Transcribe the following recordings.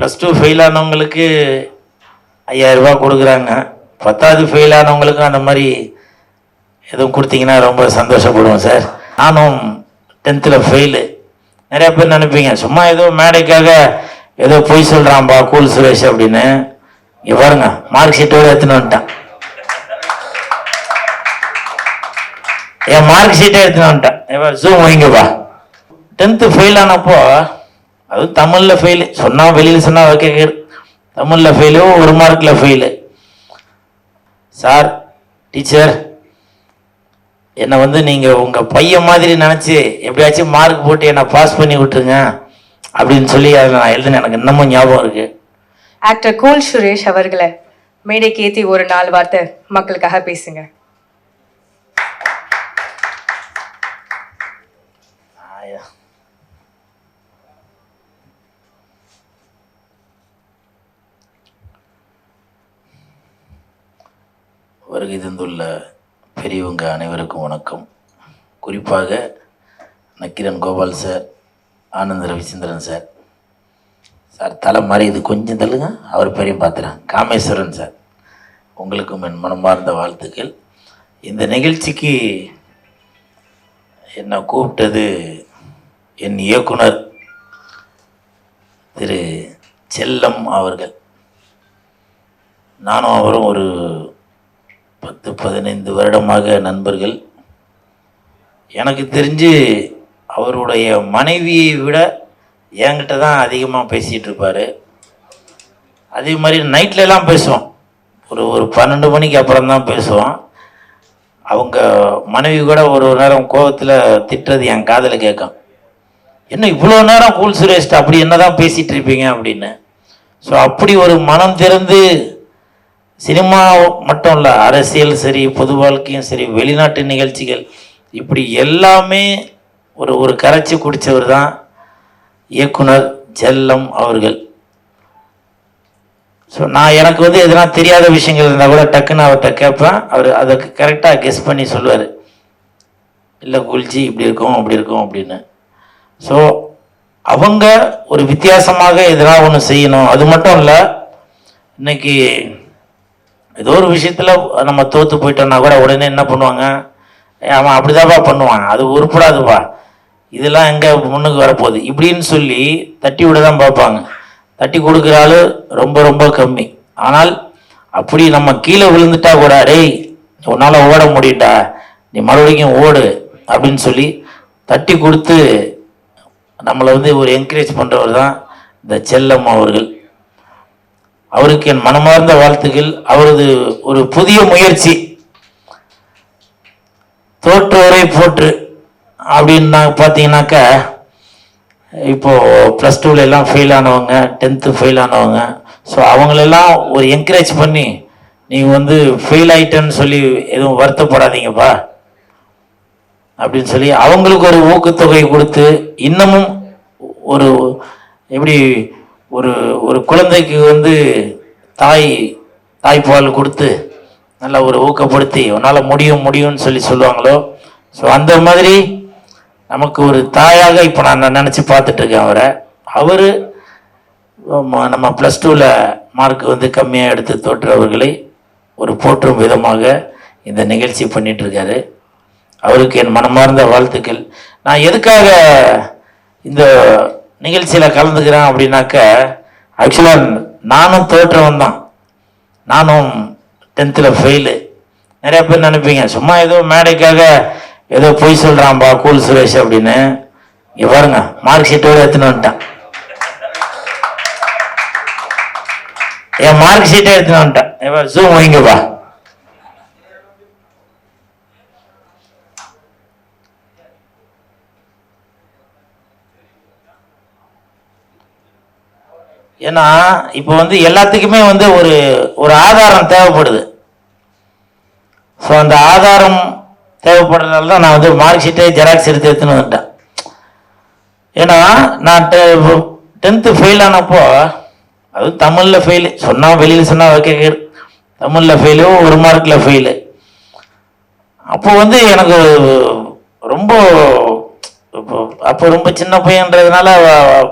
Plus two fail ஆனவங்களுக்கு ஐயாயிரரூபா கொடுக்குறாங்க. பத்தாவது ஃபெயில் ஆனவங்களுக்கும் அந்த மாதிரி எதுவும் கொடுத்தீங்கன்னா ரொம்ப சந்தோஷப்படுவோம் சார். நானும் டென்த்தில் ஃபெயிலு நிறையா பேர் நினைப்பீங்க சும்மா ஏதோ மேடைக்காக ஏதோ பொய் சொல்கிறான்பா கூல் சுரேஷ் அப்படின்னு. இங்கே பாருங்க மார்க் ஷீட்டோடு எடுத்துன்னு வந்துட்டான். என் மார்க் ஷீட்டே எடுத்துன்னு வந்துட்டேன். ஜூம் வைங்கப்பா. டென்த்து ஃபெயில் ஆனப்போ அதுவும் தமிழில் ஃபெயிலு சொன்னால் வெளியில் சொன்னால் ஓகே தமிழில் ஃபெயிலு ஒரு மார்க்கில் ஃபெயிலு சார் டீச்சர் என்னை வந்து நீங்கள் உங்கள் பையன் மாதிரி நினச்சி எப்படியாச்சும் மார்க் போட்டு என்னை பாஸ் பண்ணி விட்டுருங்க அப்படின்னு சொல்லி அதை நான் எழுதுன எனக்கு இன்னமும் ஞாபகம் இருக்குது ஆக்டர் கூல் சுரேஷ் அவர்களை மேடைக்கு ஏற்றி ஒரு நாலு வார்த்தை மக்களுக்காக பேசுங்க. வருகை தந்துள்ள பெரியவங்க அனைவருக்கும் வணக்கம். குறிப்பாக நக்கிரன் கோபால் சார் ஆனந்த ரவிச்சந்திரன் சார். சார் தலை மறையுது கொஞ்சம் தள்ளுங்க. அவர் பெரிய பார்த்துறேன் காமேஸ்வரன் சார். உங்களுக்கும் என் மனமார்ந்த வாழ்த்துக்கள். இந்த நிகழ்ச்சிக்கு என்னை கூப்பிட்டது என் இயக்குனர் திரு செல்லம் அவர்கள். நானும் அவரும் ஒரு பத்து பதினைந்து வருடமாக நண்பர்கள் எனக்கு தெரிஞ்சு அவருடைய மனைவியை விட என்கிட்ட தான் அதிகமாக பேசிகிட்டு இருப்பார். அதே மாதிரி நைட்லலாம் பேசுவோம். ஒரு ஒரு பன்னெண்டு மணிக்கு அப்புறம் தான் பேசுவோம். அவங்க மனைவி கூட ஒரு ஒரு நேரம் கோபத்தில் திட்டுறது என் காதில் கேட்கும். என்ன இவ்வளோ நேரம் கூல் சுரேஷ்ட அப்படி என்ன தான் பேசிகிட்டு இருப்பீங்க அப்படின்னு. ஸோ அப்படி ஒரு மனம் திறந்து சினிமா மட்டும் இல்லை அரசியல் சரி பொது வாழ்க்கையும் சரி வெளிநாட்டு நிகழ்ச்சிகள் இப்படி எல்லாமே ஒரு ஒரு கரைச்சி குடித்தவர் தான் இயக்குனர் ஜெல்லம் அவர்கள். ஸோ நான் எனக்கு வந்து எதனா தெரியாத விஷயங்கள் இருந்தால் கூட டக்குன்னு அவர்கிட்ட கேட்பேன். அவர் அதுக்கு கரெக்டாக கெஸ் பண்ணி சொல்லுவார். இல்லை குல்ஜி இப்படி இருக்கும் அப்படி இருக்கும் அப்படின்னு. ஸோ அவங்க ஒரு வித்தியாசமாக எதனா ஒன்று செய்யணும். அது மட்டும் இல்லை இன்னைக்கு ஏதோ ஒரு விஷயத்தில் நம்ம தோற்று போயிட்டோம்னா கூட உடனே என்ன பண்ணுவாங்க? அவன் அப்படிதாப்பா பண்ணுவான். அது உருப்படாதுப்பா. இதெல்லாம் எங்கே முன்னுக்கு வரப்போகுது? இப்படின்னு சொல்லி தட்டி விட தான் பார்ப்பாங்க. தட்டி கொடுக்குற ஆளு ரொம்ப ரொம்ப கம்மி. ஆனால் அப்படி நம்ம கீழே விழுந்துட்டா கூட டேய் உன்னால் ஓட முடியட்டா. நீ மறுபடியும் ஓடு அப்படின்னு சொல்லி தட்டி கொடுத்து நம்மளை வந்து ஒரு என்கரேஜ் பண்ணுறவர் தான் இந்த செல்லம் அவர்கள். அவருக்கு என் மனமார்ந்த வாழ்த்துகள். அவரது ஒரு புதிய முயற்சி. தோற்றோரை போற்று அப்படின்னா பார்த்தீங்கன்னாக்கா இப்போது ப்ளஸ் டூவில் எல்லாம் ஃபெயில் ஆனவங்க டென்த்து ஃபெயில் ஆனவங்க. ஸோ அவங்களெல்லாம் ஒரு என்கரேஜ் பண்ணி நீங்கள் வந்து ஃபெயில் ஆகிட்டேன்னு சொல்லி எதுவும் வருத்தப்படாதீங்கப்பா. அப்படின்னு சொல்லி அவங்களுக்கு ஒரு ஊக்கத்தொகை கொடுத்து இன்னமும் ஒரு எப்படி ஒரு ஒரு குழந்தைக்கு வந்து தாய் தாய்ப்பால் கொடுத்து நல்லா ஒரு ஊக்கப்படுத்தி உன்னால் முடியும் முடியும்னு சொல்லி சொல்லுவாங்களோ? ஸோ அந்த மாதிரி நமக்கு ஒரு தாயாக இப்போ நான் நினச்சி பார்த்துட்ருக்கேன் அவரை. அவர் நம்ம ப்ளஸ் டூவில் மார்க் வந்து கம்மியாக எடுத்து தோற்றவர்களை ஒரு போற்றும் விதமாக இந்த நிகழ்ச்சி பண்ணிகிட்ருக்காரு அவருக்கு என் மனமார்ந்த வாழ்த்துக்கள். நான் எதுக்காக இந்த நிகழ்ச்சியில் கலந்துக்கிறேன் அப்படின்னாக்க ஆக்சுவலாக நானும் தோற்றவன் தான். நானும் டென்த்தில் ஃபெயிலு நிறைய பேர் நினைப்பீங்க சும்மா ஏதோ மேடைக்காக ஏதோ பொய் சொல்கிறான்பா கூல் சுரேஷ் அப்படின்னு. இங்கே பாருங்க மார்க் ஷீட்டோடு எடுத்துன்னு வந்துட்டான். என் மார்க் ஷீட்டே எடுத்துன்னு வந்துட்டேன். ஜூம் வைங்கப்பா ஏன்னா இப்போ வந்து எல்லாத்துக்குமே வந்து ஒரு ஒரு ஆதாரம் தேவைப்படுது. ஸோ அந்த ஆதாரம் தேவைப்படுறதுனால தான் நான் வந்து மார்க்ஷீட்டை ஜெராக்ஸ் எடுத்து எடுத்துன்னு வந்துட்டேன். ஏன்னா நான் டென்த்து ஃபெயில் ஆனப்போ அது தமிழில் ஃபெயிலு சொன்னால் வெளியில் சொன்னால் ஓகே தமிழில் ஃபெயிலு ஒரு மார்க்கில் ஃபெயிலு அப்போ வந்து எனக்கு ரொம்ப அப்போ ரொம்ப சின்ன பையன்றதுனால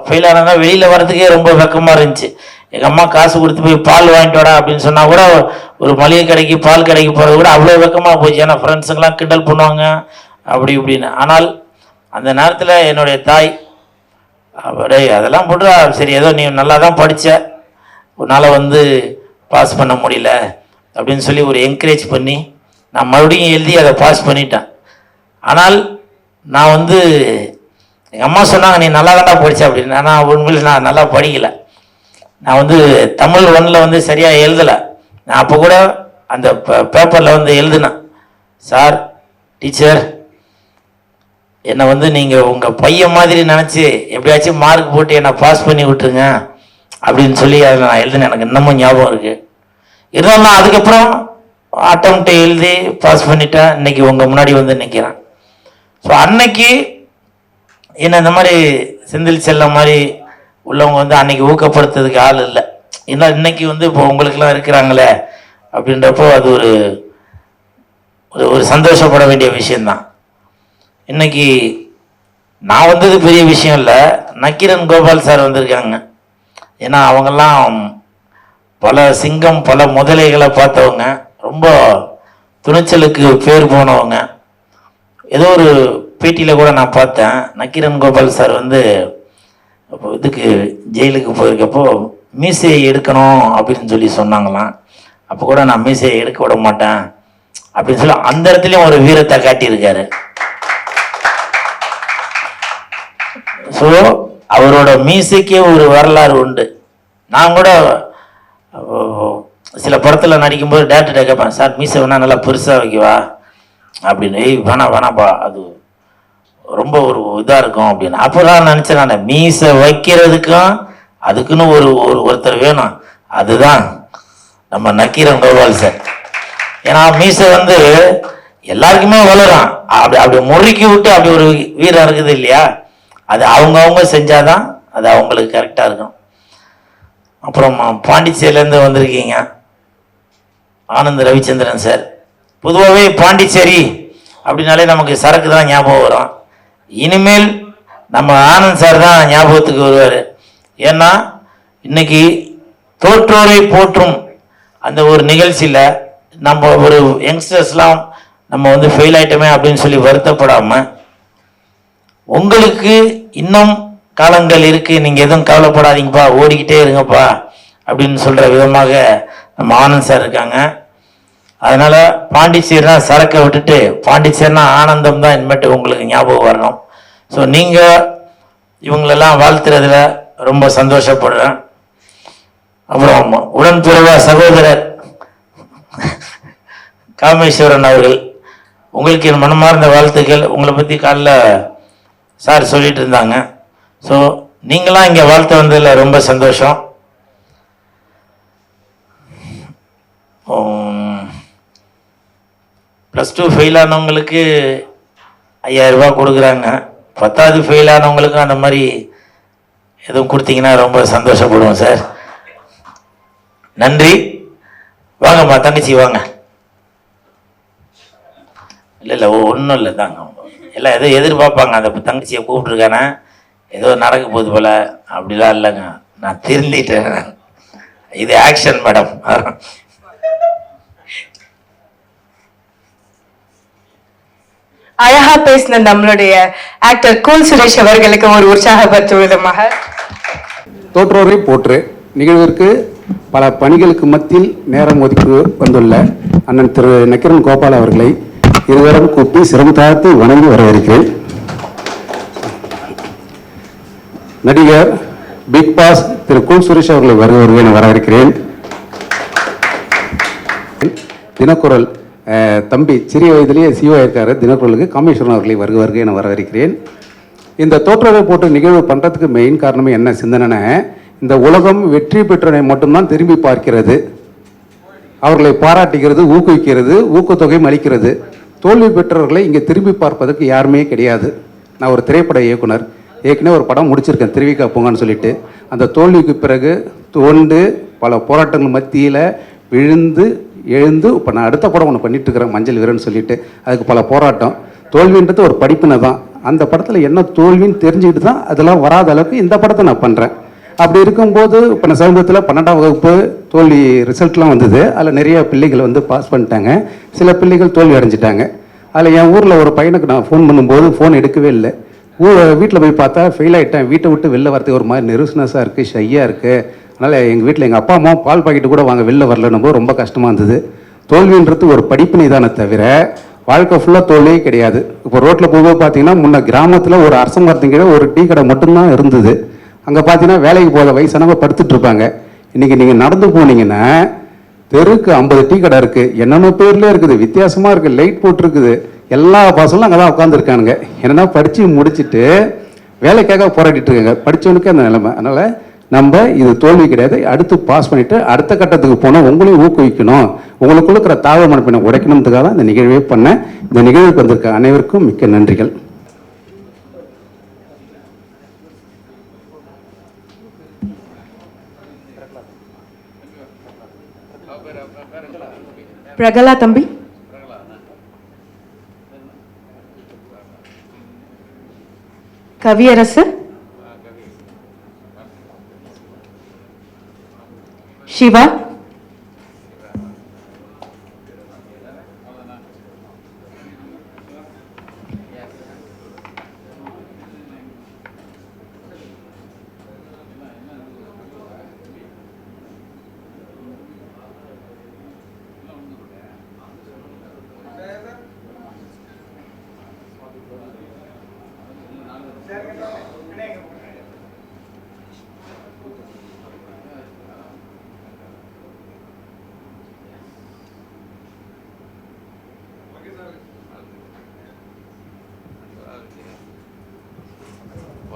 ஃபெயில் ஆனால் வெளியில் வர்றதுக்கே ரொம்ப வெக்கமாக இருந்துச்சு. எங்கள் அம்மா காசு கொடுத்து போய் பால் வாங்கிட்டு வாடா அப்படின்னு சொன்னால் கூட ஒரு மளிகை கடைக்கு பால் கடைக்கு போகிறது கூட அவ்வளோ வெக்கமாக போச்சு. ஏன்னா ஃப்ரெண்ட்ஸுங்கெல்லாம் கிண்டல் பண்ணுவாங்க அப்படி இப்படின்னு. ஆனால் அந்த நேரத்தில் என்னுடைய தாய் அப்படியே அதெல்லாம் போட்டு சரி ஏதோ நீ நல்லா தான் படித்த உன்னால் வந்து பாஸ் பண்ண முடியல. அப்படின்னு சொல்லி ஒரு என்கரேஜ் பண்ணி நான் மறுபடியும் எழுதி அதை பாஸ் பண்ணிட்டேன். ஆனால் நான் வந்து எங்கள் அம்மா சொன்னாங்க நீ நல்லா தான்டா படிச்ச அப்படின்னு. ஆனால் உண்மையில் நான் நல்லா படிக்கலை. நான் வந்து தமிழ் ஒன்றில் வந்து சரியாக எழுதலை. நான் அப்போ கூட அந்த பேப்பரில் வந்து எழுதினேன் சார் டீச்சர் என்னை வந்து நீங்கள் உங்கள் பையன் மாதிரி நினச்சி எப்படியாச்சும் மார்க் போட்டு என்னை பாஸ் பண்ணி விட்டுருங்க அப்படின்னு சொல்லி அதில் நான் எழுதினேன். எனக்கு இன்னமும் ஞாபகம் இருக்குது இருந்தாலும் நான் அதுக்கப்புறம் அட்டம்ப்ட் எழுதி பாஸ் பண்ணிட்டேன். இன்னைக்கு உங்கள் முன்னாடி வந்து நிற்கிறேன் ஸோ அன்னைக்கு என்ன இந்த மாதிரி செந்தில் செல்லம் மாதிரி உள்ளவங்க வந்து அன்னைக்கு ஊக்கப்படுத்துறதுக்கு ஆள் இல்லை. ஏன்னா இன்னைக்கு வந்து இப்போ உங்களுக்கெல்லாம் இருக்கிறாங்களே அப்படின்றப்போ அது ஒரு ஒரு ஒரு சந்தோஷப்பட வேண்டிய விஷயந்தான் இன்னைக்கு நான் வந்தது பெரிய விஷயம் இல்லை. நக்கீரன் கோபால் சார் வந்திருக்காங்க. ஏன்னா அவங்கெல்லாம் பல சிங்கம் பல முதலைகளை பார்த்தவங்க. ரொம்ப துணிச்சலுக்கு பேர் போனவங்க. ஏதோ ஒரு பேட்டியில் கூட நான் பார்த்தேன். நக்கீரன் கோபால் சார் வந்து இதுக்கு ஜெயிலுக்கு போயிருக்கப்போ மீசையை எடுக்கணும் அப்படின்னு சொல்லி சொன்னாங்களாம். அப்போ கூட நான் மீசையை எடுக்க விட மாட்டேன் அப்படின்னு சொல்லி அந்த இடத்துலையும் ஒரு வீரத்தை காட்டியிருக்காரு. ஸோ அவரோட மீசைக்கே ஒரு வரலாறு உண்டு. நான் கூட சில படத்தில் நடிக்கும்போது டேரக்டர்கிட்ட கேட்பேன் சார் மீசை வேணால் நல்லா பெருசாக வைக்கவா? அப்படின்னு ஏய் வேணாம் வேணாம்ப்பா அது ரொம்ப ஒரு இதாக இருக்கும் அப்படின்னு. அப்போ தான் நினச்சேன் நான் மீசை வைக்கிறதுக்கும் அதுக்குன்னு ஒரு ஒரு ஒருத்தர் வேணும். அதுதான் நம்ம நக்கீரன் கோபால் சார். ஏன்னா மீசை வந்து எல்லாருக்குமே வளரும். அப்படி அப்படி முறுக்கி விட்டு அப்படி ஒரு வீரம் இருக்குது இல்லையா? அது அவங்கவுங்க செஞ்சாதான் அது அவங்களுக்கு கரெக்டாக இருக்கும். அப்புறம் பாண்டிச்சேரியிலேருந்து வந்திருக்கீங்க. ஆனந்த் ரவிச்சந்திரன் சார். பொதுவாகவே பாண்டிச்சேரி அப்படின்னாலே நமக்கு சரக்கு தான் ஞாபகம் வரும். இனிமேல் நம்ம ஆனந்த் சார் தான் ஞாபகத்துக்கு வருவார். ஏன்னா இன்னைக்கு தோற்றோரை போற்றும் அந்த ஒரு நிகழ்ச்சியில் நம்ம ஒரு யங்ஸ்டர்ஸ்லாம் நம்ம வந்து ஃபெயில் ஆயிட்டோமே அப்படின்னு சொல்லி வருத்தப்படாமல் உங்களுக்கு இன்னும் காலங்கள் இருக்குது நீங்கள் எதுவும் கவலைப்படாதீங்கப்பா ஓடிக்கிட்டே இருங்கப்பா அப்படின்னு சொல்கிற விதமாக நம்ம ஆனந்த் சார் இருக்காங்க. அதனால பாண்டிச்சேரினா சரக்கை விட்டுட்டு பாண்டிச்சேரினா ஆனந்தம் தான் இனிமேட்டு உங்களுக்கு ஞாபகம் வரணும். ஸோ நீங்கள் இவங்களெல்லாம் வாழ்த்துறதுல ரொம்ப சந்தோஷப்படுறேன். அப்புறம் உடன்பிறவ சகோதரர் காமேஸ்வரன் அவர்கள் உங்களுக்கு என் மனமார்ந்த வாழ்த்துக்கள். உங்களை பற்றி காலைல சார் சொல்லிட்டு இருந்தாங்க. ஸோ நீங்களாம் இங்கே வாழ்த்து வந்ததில் ரொம்ப சந்தோஷம். ப்ளஸ் டூ ஃபெயில் ஆனவங்களுக்கு ஐயாயிரம் ரூபாய் கொடுக்குறாங்க. பத்தாவது ஃபெயில் ஆனவங்களுக்கும் அந்த மாதிரி எதுவும் கொடுத்தீங்கன்னா ரொம்ப சந்தோஷப்படுவோம் சார். நன்றி. வாங்கம்மா தங்கச்சி வாங்க. இல்லை இல்லை ஒன்றும் இல்லை தாங்க. எல்லாம் எதோ எதிர்பார்ப்பாங்க. அந்த தங்கச்சியை கூப்பிட்ருக்கானே ஏதோ நடக்க போகுது போல. அப்படிலாம் இல்லைங்க. நான் திருந்திட்டேன். இது ஆக்ஷன் மேடம் அழகா பேசின நம்மளுடைய ஆக்டர் கூல் சுரேஷ் அவர்களுக்கு ஒரு உற்சாகப்படுத்துவதமாக தோற்றோரை போற்று. நிகழ்விற்கு பல பணிகளுக்கு மத்தியில் நேரம் ஒதுக்கி வந்துள்ள அண்ணன் திரு நக்கிரன் கோபால் அவர்களை இருவரும் கூப்பி சிரம் தாழ்த்து வணங்கி வரவேற்கிறேன். நடிகர் பிக் பாஸ் திரு கூல் சுரேஷ் அவர்களை வருவர்கள் என வரவேற்கிறேன். தினக்குரல் தம்பி சிறிய வயதிலேயே சிஓ இருக்கார் தினக்குரலுக்கு காமேஸ்வரன் அவர்களை வருக வருக என வரவேற்கிறேன். இந்த தோற்றரை போட்டு நிகழ்வு பண்ணுறதுக்கு மெயின் காரணமே என்ன? சிந்தனைனா இந்த உலகம் வெற்றி பெற்றனை மட்டும்தான் திரும்பி பார்க்கிறது. அவர்களை பாராட்டுகிறது ஊக்குவிக்கிறது ஊக்கத்தொகையும் அளிக்கிறது. தோல்வி பெற்றவர்களை இங்கே திரும்பி பார்ப்பதற்கு யாருமே கிடையாது. நான் ஒரு திரைப்பட இயக்குனர். ஏற்கனவே ஒரு படம் முடிச்சிருக்கேன் திருவிக்கா பூங்கான்னு சொல்லிட்டு. அந்த தோல்விக்கு பிறகு தோண்டு பல போராட்டங்கள் மத்தியில் விழுந்து எழுந்து இப்போ நான் அடுத்த படம் ஒன்று பண்ணிட்டு இருக்கிறேன் மஞ்சள் வீரன் சொல்லிட்டு. அதுக்கு பல போராட்டம். தோல்வின்றது ஒரு படிப்பினை தான். அந்த படத்தில் என்ன தோல்வின்னு தெரிஞ்சுக்கிட்டு தான் அதெல்லாம் வராத அளவுக்கு இந்த படத்தை நான் பண்ணுறேன் அப்படி இருக்கும்போது இப்போ நான் சமீபத்தில் பன்னெண்டாம் வகுப்பு தோல்வி ரிசல்ட்லாம் வந்தது. அதில் நிறைய பிள்ளைகள் வந்து பாஸ் பண்ணிட்டாங்க. சில பிள்ளைகள் தோல்வி அடைஞ்சிட்டாங்க. அதில் என் ஊரில் ஒரு பையனுக்கு நான் ஃபோன் பண்ணும்போது ஃபோன் எடுக்கவே இல்லை. ஊர் வீட்டில் போய் பார்த்தா ஃபெயில் ஆகிட்டேன் வீட்டை விட்டு வெளில வரதுக்கு ஒரு மாதிரி நெருஸ்னஸாக இருக்குது ஷையாக இருக்குது அதனால் எங்கள் வீட்டில் எங்கள் அப்பா அம்மா பால் பாக்கெட்டு கூட வாங்க வெளில வரலன்னும் போது ரொம்ப கஷ்டமாக இருந்தது. தோல்வின்றது ஒரு படிப்பினை தானே தவிர வாழ்க்கை ஃபுல்லாக தோல்வியே கிடையாது. இப்போ ரோட்டில் போகும்போது பார்த்தீங்கன்னா முன்ன கிராமத்தில் ஒரு அரச மரத்துக்கு ஒரு டீ கடை மட்டும்தான் இருந்தது. அங்கே பார்த்தீங்கன்னா வேலைக்கு போகிற வயசானவங்க படுத்துட்டு இருப்பாங்க இன்றைக்கி நீங்கள் நடந்து போனீங்கன்னா தெருக்கு ஐம்பது டீ கடை இருக்குது என்னென்ன பேர்லேயே இருக்குது. வித்தியாசமாக இருக்குது லைட் போட்டிருக்குது. எல்லா பசங்களும் அங்கே தான் உட்காந்துருக்கானுங்க என்னென்னா படித்து முடிச்சுட்டு வேலைக்காக போராடிட்டு இருக்காங்க. படித்தவனுக்கு அந்த நிலைமை. அதனால் நம்ம இது தோல்வி கிடையாது. அடுத்து பாஸ் பண்ணிட்டு அடுத்த கட்டத்துக்கு போனால் உங்களையும் ஊக்குவிக்கணும். உங்களுக்குள்ள இருக்கிற தாழ்வு மனப்பினை உடைக்கணுன்றதுக்காக தான் இந்த நிகழ்வே பண்ணேன். இந்த நிகழ்வுக்கு வந்திருக்க அனைவருக்கும் மிக்க நன்றிகள். பிரகலா தம்பி. கவியரசு. शिवा?